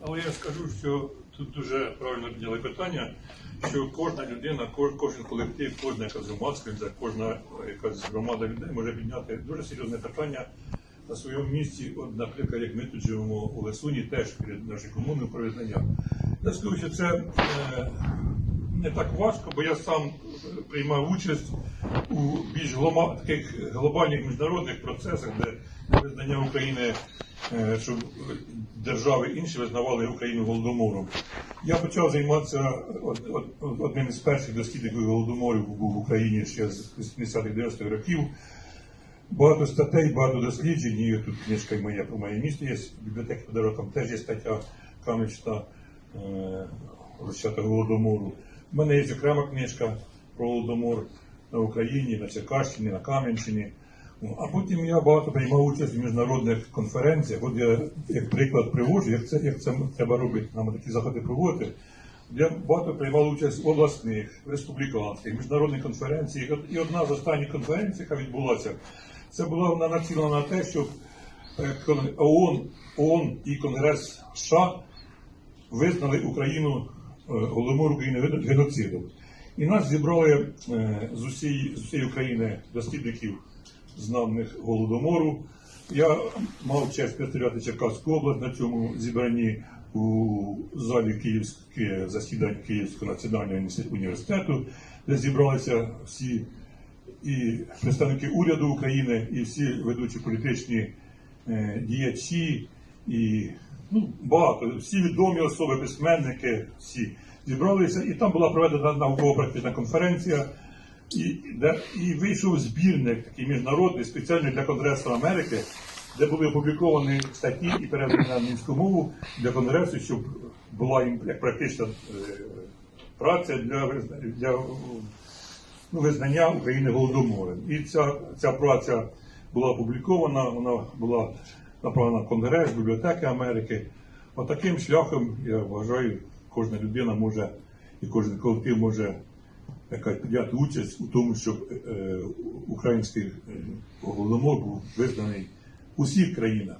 Але я скажу, що тут дуже правильно підняли питання, що кожна людина, кож- кожен колектив, кожна якась громадська, кожна якась громада людей може підняти дуже серйозне питання на своєму місці. От, наприклад, як ми тут живемо у Лесуні, теж перед нашою комуною про визнання. Я скажу, що це е, не так важко, бо я сам приймав участь у більш глома- таких глобальних міжнародних процесах, де визнання України, е, щоб держави інші визнавали Україну голодомором. Я почав займатися од- од- одним із перших дослідників голодоморів був в Україні ще з 80-х-90-х років. Багато статей, багато досліджень. І тут книжка моя про моє місто є. Бібліотеки Подорожа, там теж є стаття Кам'ячна е, розчата голодомору. У мене є окрема книжка про голодомор на Україні, на Черкащині, на Кам'янщині. А потім я багато приймав участь в міжнародних конференціях. От я як приклад привожу, як це, як це треба робити. Нам такі заходи проводити. Я багато приймав участь в обласних, республіканських, міжнародних конференціях. І одна з останніх конференцій, яка відбулася, це була вона націлена на те, щоб е, ООН, ООН і Конгрес США визнали Україну голодомор України ген- геноцидом. І нас зібрали е, з усієї, з усієї України дослідників знаних голодомору. Я мав честь представляти Черкаську область на цьому зібранні у залі Київське засідань Київського національного університету- університету, де зібралися всі і представники уряду України, і всі ведучі політичні е, діячі, і ну, багато, всі відомі особи, письменники, всі зібралися, і там була проведена науково-практична конференція. І, де, і вийшов збірник такий міжнародний, спеціальний для Конгресу Америки, де були опубліковані статті і передані на англійську мову для Конгресу, щоб була їм як практична е, праця для, для ну, визнання України голодомором. І ця, ця праця була опублікована, вона була направлена в Конгрес, бібліотеки Америки. Отаким шляхом, я вважаю, кожна людина може і кожен колектив може прийняти участь у тому, щоб е, український е, голодомор був визнаний у всіх країнах,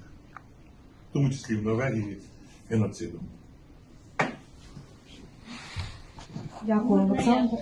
в тому числі в Норвегії, геноцидом. Дякую, Олександр.